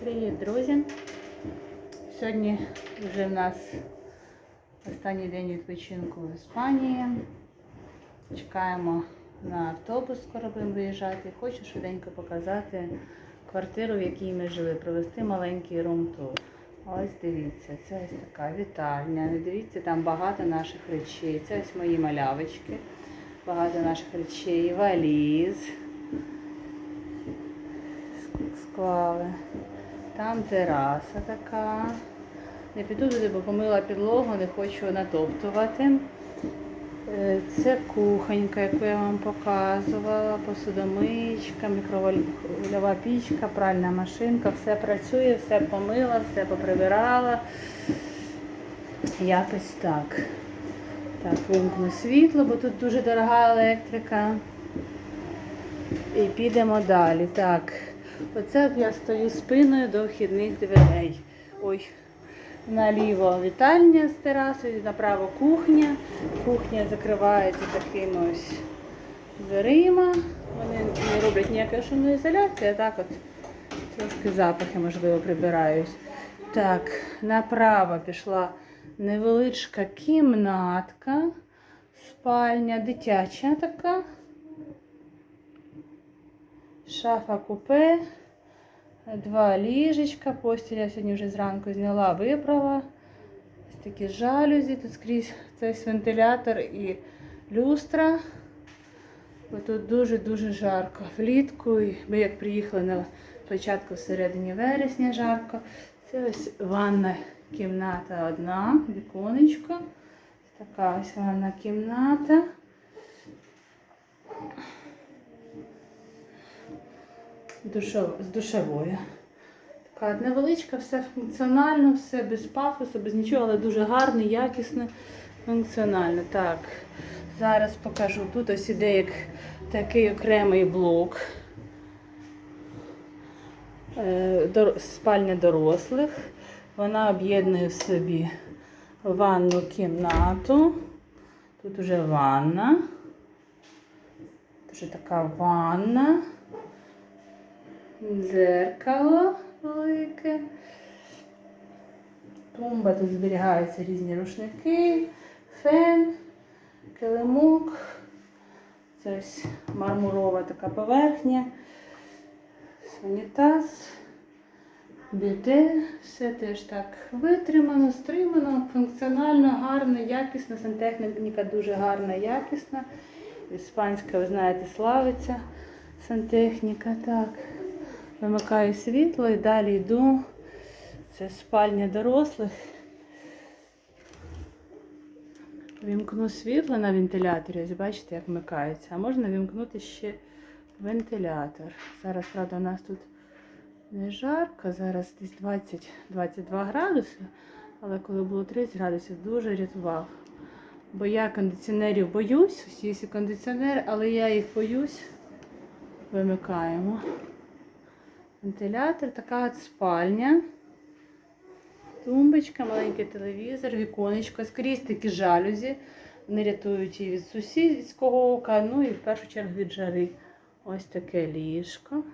Привіт, друзі! Сьогодні вже в нас останній день відпочинку в Іспанії. Чекаємо на автобус, скоро будемо виїжджати. Хочу швиденько показати квартиру, в якій ми жили, провести маленький рум-тур. Ось дивіться, це ось така вітальня. Дивіться, там багато наших речей. Це ось мої малявочки. Багато наших речей, валіз. Склали. Там тераса така. Не піду туди, бо помила підлогу, не хочу натоптувати. Е, Це кухонька, яку я вам показувала, посудомичка, мікровольова пічка, пральна машинка, все працює, все помила, все поприбирала. Якось так. Так, вимкну світло, бо тут дуже дорога електрика. І підемо далі. Так, оце я стою спиною до вхідних дверей. Ой, наліво вітальня з терасою, направо кухня. Кухня закривається такими ось дверима. Вони не роблять ніякої шумоізоляції, а так от трошки запахи, можливо, прибирають. Так, направо пішла невеличка кімнатка, спальня, дитяча така. Шафа купе, два ліжечка, постіль я сьогодні вже зранку зняла, вибрала. Ось такі жалюзі, тут скрізь цей вентилятор і люстра. Бо тут дуже-дуже жарко. Влітку, і ми як приїхали на початку всередині вересня жарко. Це ось ванна кімната одна, віконечко. Така ось ванна кімната. Душов, з душевою. Така невеличка, все функціонально, все без пафосу, без нічого, але дуже гарне, якісне, функціонально. Так, зараз покажу. Тут ось іде як такий окремий блок. Е, Спальня дорослих. Вона об'єднує в собі ванну кімнату. Тут уже ванна. Дуже така ванна. Дзеркало велике. Тумба, тут зберігаються різні рушники, фен, килимок. Це ось мармурова така поверхня. Санітаз, біде, все теж так витримано, стримано, функціонально, гарно, якісно. Сантехніка дуже гарна, якісна. Іспанська, ви знаєте, славиться сантехніка. Так. Вимикаю світло і далі йду. Це спальня дорослих. Вімкну світло на вентиляторі. Ось бачите, як вмикається. А можна вімкнути ще вентилятор. Зараз, правда, у нас тут не жарко, зараз десь 20-22 градуси, але коли було 30 градусів, дуже рятував. Бо я кондиціонерів боюсь, усі всі кондиціонери, але я їх боюсь. Вимикаємо. Вентилятор, така от спальня. Тумбочка, маленький телевізор, віконечко, скрізь такі жалюзі. Вони рятують і від сусідського ока, ну і в першу чергу від жари. Ось таке ліжко.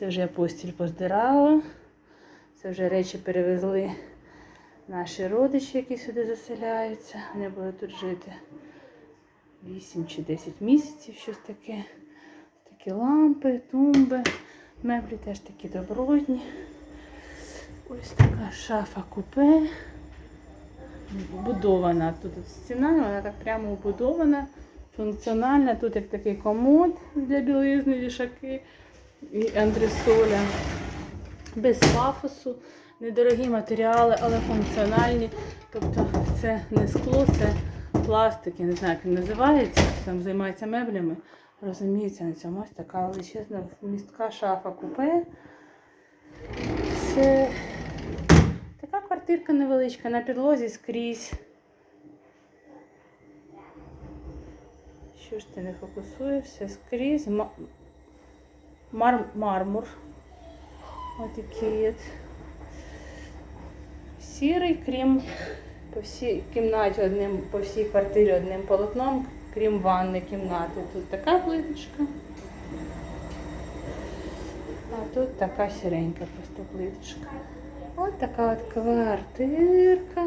Це вже я постіль поздирала. Це вже речі перевезли наші родичі, які сюди заселяються. Вони будуть тут жити 8 чи 10 місяців, щось таке. Такі лампи, тумби, меблі теж такі добротні. Ось така шафа купе. Будована тут стіна, вона так прямо вбудована, функціональна. Тут як такий комод для білизни, вішаки і андресоля. Без пафосу, недорогі матеріали, але функціональні. Тобто це не скло, це пластик, я не знаю, як він називається, там займається меблями. Розуміється на цьому ось така величезна містка шафа купе. Це така квартирка невеличка на підлозі скрізь. Що ж ти не фокусуєшся? Скрізь мар... мармур. Ось такий от. Сірий, крім по всій кімнаті одним, по всій квартирі одним полотном, крім ванни кімнати. Тут така плиточка. А тут така сіренька просто плиточка. Ось така от квартирка.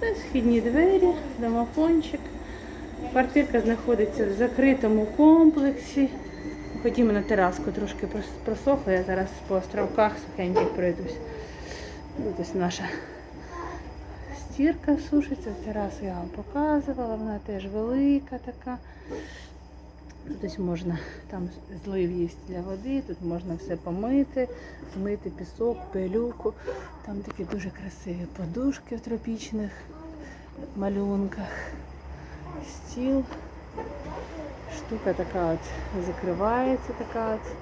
Це східні двері, домофончик. Квартирка знаходиться в закритому комплексі. Ходімо на тераску, трошки прос- просохло, я зараз по островках сухеньких пройдусь. Ось наша стірка сушиться, терасу я вам показувала, вона теж велика така. Тут можна, там злив є для води, тут можна все помити, змити пісок, пилюку. Там такі дуже красиві подушки в тропічних малюнках. Стіл. Штука така от закривається, така от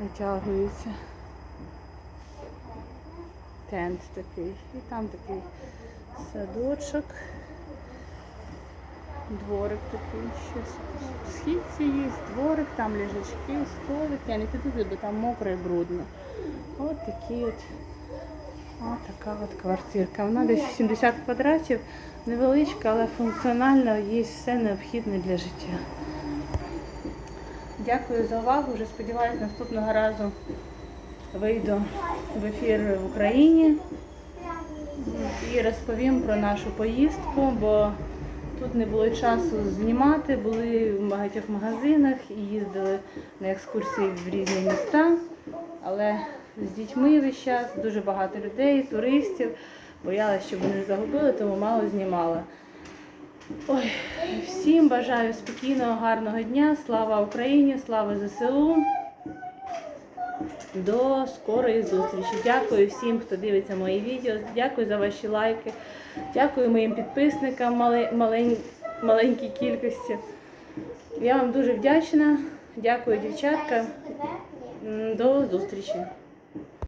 витягується. Тент такий. І там такий садочок. Дворик такий ще східці є, дворик, там ліжачки, столик. Я не піду, бо там мокро і брудно. От такі от. От така от квартирка. Вона десь 70 квадратів, невеличка, але функціональна, є все необхідне для життя. Дякую за увагу. Вже сподіваюся, наступного разу вийду в ефір в Україні і розповім про нашу поїздку, бо тут не було часу знімати, були в багатьох магазинах і їздили на екскурсії в різні міста. Але з дітьми весь час дуже багато людей, туристів. Боялася, щоб вони загубили, тому мало знімала. Ой, всім бажаю спокійного, гарного дня. Слава Україні, слава ЗСУ. До скорої зустрічі. Дякую всім, хто дивиться мої відео. Дякую за ваші лайки. Дякую моїм підписникам малень- маленькій кількості. Я вам дуже вдячна. Дякую, дівчатка. До зустрічі.